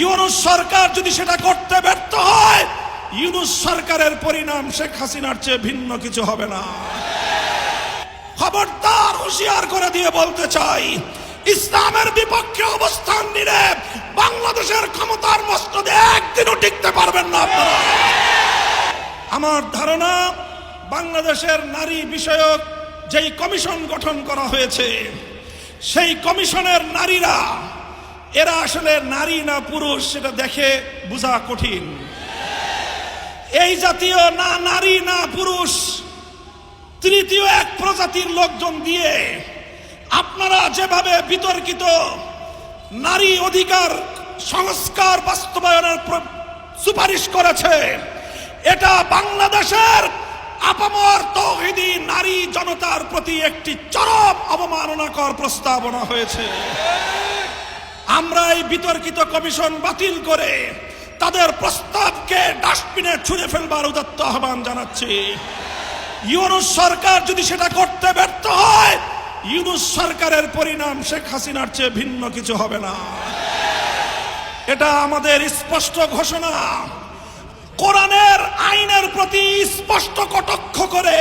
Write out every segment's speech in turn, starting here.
ইউনুস সরকার যদি সেটা করতে ব্যর্থ হয়, ইউনুস সরকারের পরিণাম শেখ হাসিনার চেয়ে ভিন্ন কিছু হবে না। খবরদার হুঁশিয়ার করে দিয়ে বলতে চাই, ইসলামের বিপক্ষে অবস্থান নিলে বাংলাদেশের ক্ষমতার মস্তদে একদিনও টিকতে পারবেন না আপনারা। আমার ধারণা, বাংলাদেশের নারী বিষয়ক যেই কমিশন গঠন করা হয়েছে, সেই কমিশনের নারীরা এরা আসলে নারী না পুরুষ, সেটা দেখে বোঝা কঠিন। এই জাতীয় না নারী না পুরুষ, তৃতীয় এক প্রজাতির লোকজন দিয়ে আপনারা যেভাবে বিতর্কিত নারী অধিকার সংস্কার বাস্তবায়নের সুপারিশ করেছে, এটা বাংলাদেশের আপামর তৌহিদি নারী জনতার প্রতি একটি চরম অবমাননাকর প্রস্তাবনা হয়েছে। আমরা এই বিতর্কিত কমিশন বাতিল করে তাদের প্রস্তাবকে ডাস্টবিনে ছুঁড়ে ফেলবার উদত্ত আহ্বান জানাচ্ছি। ইউনুস সরকার যদি সেটা করতে ব্যর্থ হয়, ইউনুস সরকারের পরিণাম শেখ হাসিনার চেয়ে ভিন্ন কিছু হবে না। এটা আমাদের স্পষ্ট ঘোষণা। কোরআনের আইনের প্রতি স্পষ্ট কটাক্ষ করে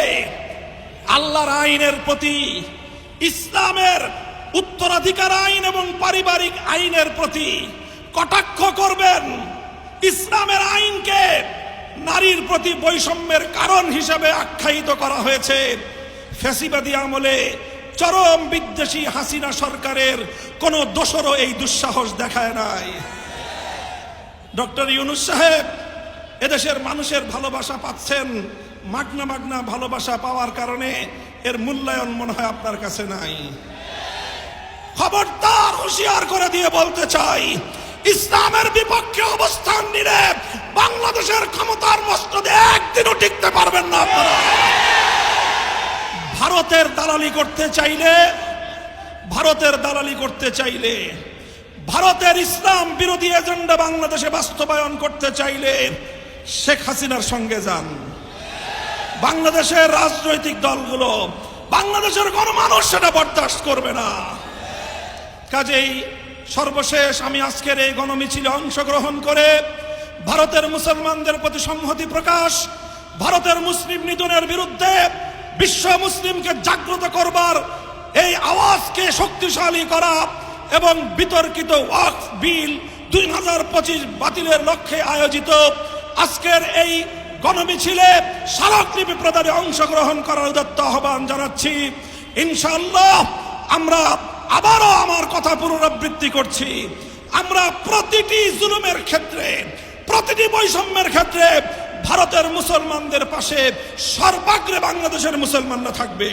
আল্লাহর আইনের প্রতি ইসলামের উত্তরাধিকার আইন এবং পারিবারিক আইনের প্রতি কটাক্ষ করবেন ইসলামের আইনকে নারীর প্রতি বৈষম্যের কারণ হিসাবে আখ্যায়িত করা হয়েছে। ফ্যাসিবাদী আমলে চরম বিদ্বেষী হাসিনা সরকারের কোনো দোষরও এই দুঃসাহস দেখায় নাই। ডক্টর ইউনুস সাহেব, এদেশের মানুষের ভালোবাসা পাচ্ছেন, মাগনা মাগনা ভালোবাসা পাওয়ার কারণে এর মূল্যায়ন মনে হয় আপনার কাছে নাই। খবরদার হুঁশিয়ার করে দিয়ে বলতে চাই, ইসলামের বিপক্ষে অবস্থান নিলে বাংলাদেশের ক্ষমতার মস্তদে একদিনও টিকতে পারবেন না আপনারা। ভারতের দালালি করতে চাইলে, ভারতের দালালি করতে চাইলে, ভারতের ইসলাম বিরোধী এজেন্ডা বাংলাদেশে বাস্তবায়ন করতে চাইলে শেখ হাসিনার সঙ্গে যান। বাংলাদেশের রাজনৈতিক দলগুলো বাংলাদেশের গণমানুষ সেটা বরদাস্ত করবে না। কাজেই সর্বশেষ আমি আজকের এই গণমিছিলে অংশগ্রহণ করে ভারতের মুসলমানদের প্রতি সংহতি প্রকাশ, ভারতের মুসলিম নিধনের বিরুদ্ধে বিশ্ব মুসলিমকে জাগ্রত করবার এই আওয়াজকে শক্তিশালী করা এবং বিতর্কিত ওয়াকফ বিল দুই হাজার পঁচিশ বাতিলের লক্ষ্যে আয়োজিত আজকের এই গণমিছিলে স্মারকলিপি প্রদানে অংশগ্রহণ করার উদত্ত আহ্বান জানাচ্ছি। ইনশাল্লাহ আমরা আবারও আমার কথা পুনরাবৃত্তি করছি। আমরা প্রতিটি জুলুমের ক্ষেত্রে, প্রতিটি বৈষম্যের ক্ষেত্রে ভারতের মুসলমানদের পাশে সর্বাগ্রে বাংলাদেশের মুসলমানরা থাকবে।